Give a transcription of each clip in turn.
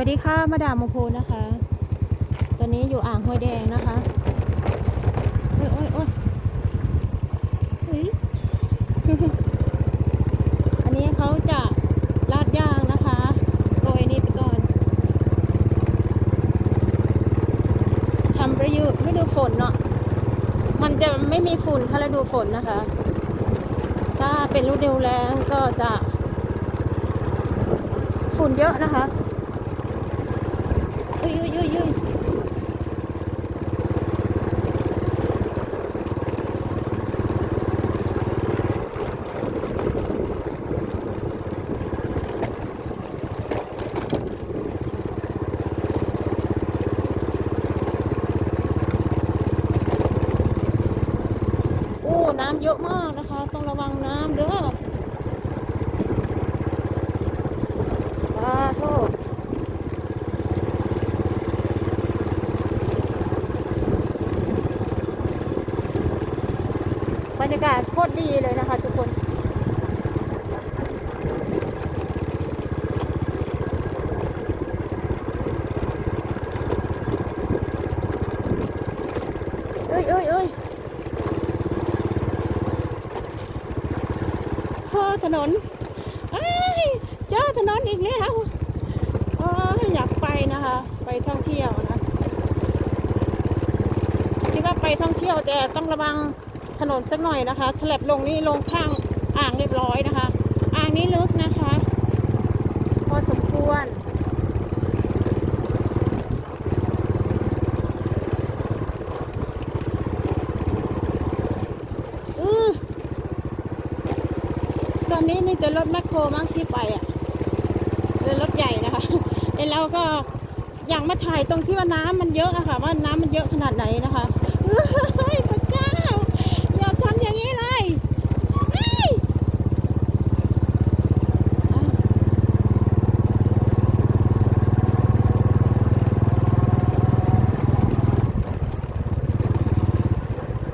วัสดีค่ะ มาดามโมโพนะคะ ตอนนี้อยู่อ่างห้วยแดงนะคะ โอ้ยโอ้ยโอ้ยเฮ้ย อันนี้เขาจะลาดยางนะคะโรยนี่ไปก่อน ทำประยุทธ์ฤดูฝนเนาะ มันจะไม่มีฝุ่นถ้าฤดูฝนนะคะ ถ้าเป็นฤดูแล้งก็จะฝุ่นเยอะนะคะอุ้ยอุ้ยอุ้ยอุ้ยโอ้ น้ำเยอะมากนะคะ ต้องระวังน้ำเด้อปาโทษบรรยากาศโคตรดีเลยนะคะทุกคนเอ้ยเอ้ยเอ้ย อถนนเอ้ยเจอถนนอีกแล้วอยากไปนะคะ ไปท่องเที่ยวนะคิดว่าไปท่องเที่ยวแต่ต้องระวังถนนสักหน่อยนะคะฉลับลงนี่ลงข้างอ่างเรียบร้อยนะคะ อ่างนี้ลึกนะคะ พอสมควร อือ ตอนนี้มีแต่รถแมคโครมั้งที่ไปอะเป็นรถใหญ่นะคะเอ้เราก็อยากมาถ่ายตรงที่ว่าน้ำมันเยอะอะค่ะ ว่าน้ำมันเยอะขนาดไหนนะคะเฮ้ยพระเจ้า อย่าทำอย่างนี้เลยเฮ้ยอะ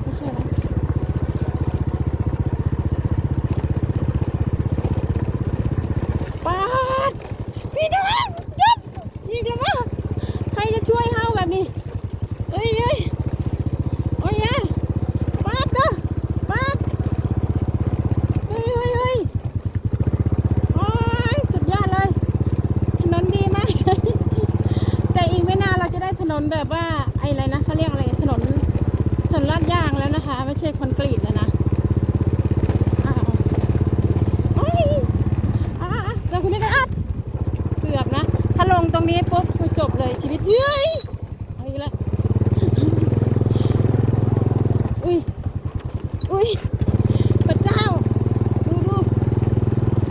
ไม่ใช่นะปาดพี่น้องจับยิงแล้ววะใครจะช่วยเฮาแบบนี้ เอ้ยเอ้ยโอ้ยอะปาดเด้อปาดเฮ้ยเฮ้ยโอ้ยสุดยอดเลย ถนนดีมากเลย แต่อีกไม่นานเราจะได้ถนนแบบว่าไอ้อะไรนะเขาเรียกอะไร ถนน ถนนลาดยางแล้วนะคะ ไม่ใช่คอนกรีตแล้วนะอ้าวโอ้ยอะอะอะเดี๋ยวคุณนี่กันอัด เกือบนะ ถ้าลงตรงนี้ปุ๊บคือจบเลยชีวิตเย้ยเอาอีกแล้วอุ้ยอุ้ยพระเจ้า ดูดู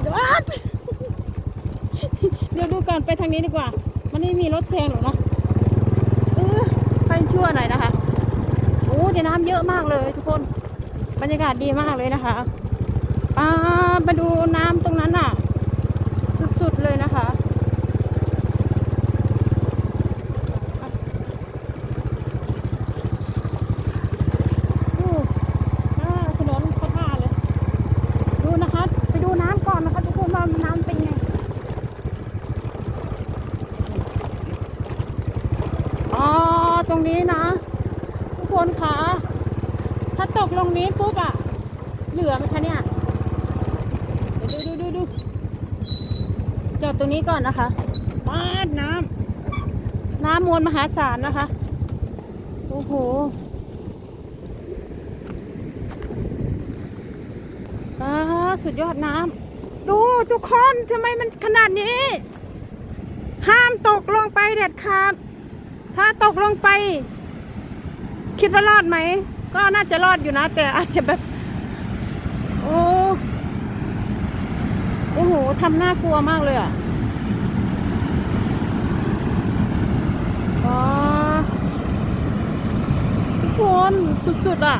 เดี๋ยวอัด เดี๋ยวดูก่ อนไปทางนี้ดีกว่า มันไม่มีรถแซงหรอกเนาะเออไปชั่วหน่อยนะคะโอ้เดี๋ยวน้ำเยอะมากเลยทุกคน บรรยากาศดีมากเลยนะคะอ่ามาดูน้ำตรงนั้นน่ะ สุดๆเลยนะคะ ดูอ่าถนนเขาท่าเลย ดูนะคะ ไปดูน้ำก่อนนะคะทุกคนว่าน้ำเป็นไง อ๋อ ตรงนี้นะ ทุกคนคะถ้าตกลงนี้ปุ๊บอะเหลือไหมคะเนี่ยเดี๋ยวดูดูดูดูจอดตรงนี้ก่อนนะคะปาดน้ำน้ำมวลมหาศาลนะคะ โอ้โหอ่าสุดยอดน้ำดูทุกคนทำไมมันขนาดนี้ ห้ามตกลงไปเด็ดขาด ถ้าตกลงไป คิดว่ารอดไหม ก็น่าจะรอดอยู่นะ แต่อาจจะแบบ โอ้โอ้โหทำน่ากลัวมากเลยอะอ๋อทุกคนสุดๆอะ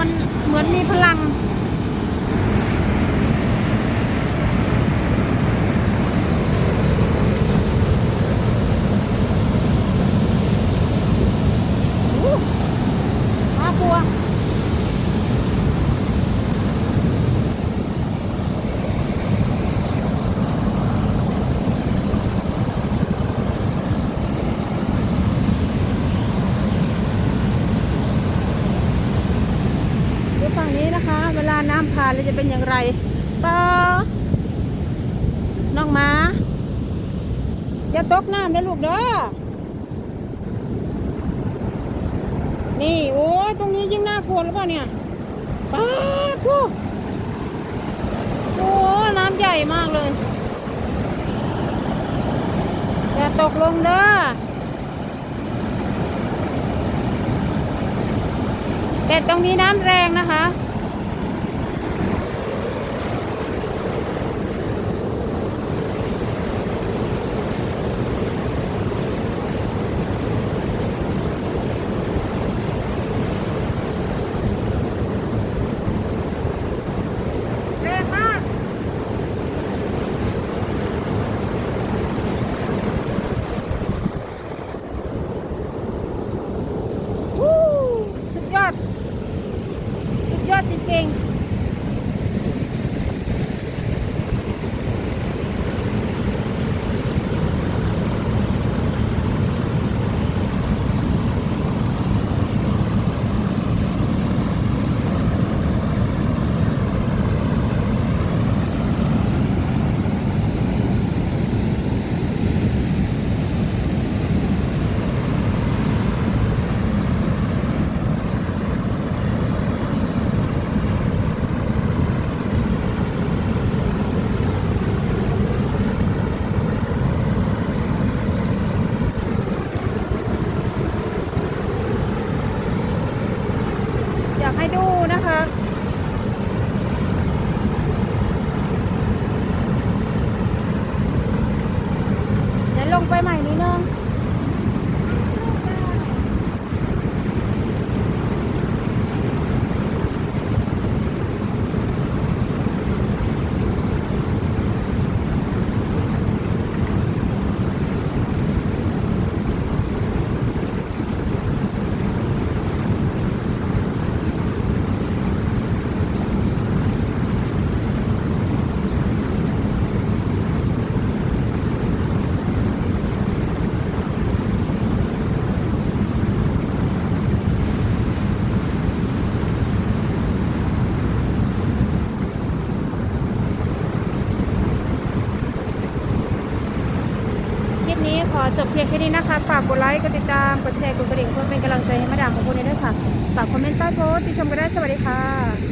มันเหมือนมีพลัง ฝั่งนี้นะคะ เวลาน้ำผ่านแล้วจะเป็นอย่างไรป้าน้องหมาอย่าตกน้ำนะลูกเด้อนี่โอ้ยตรงนี้ยิ่งน่ากลัวหรือเปล่าเนี่ยป้าคูโอ้น้ำใหญ่มากเลยอย่าตกลงเด้อ แต่ตรงนี้น้ำแรงนะคะ อจบเพียงแค่นี้นะคะ ฝากกดไลค์ กดติดตาม กดแชร์ กดกระดิ่งเพื่อเป็นกำลังใจให้มาดามของคุณด้วยค่ะ ฝากคอมเมนต์ใต้โพสต์ที่ชมกันได้ สวัสดีค่ะ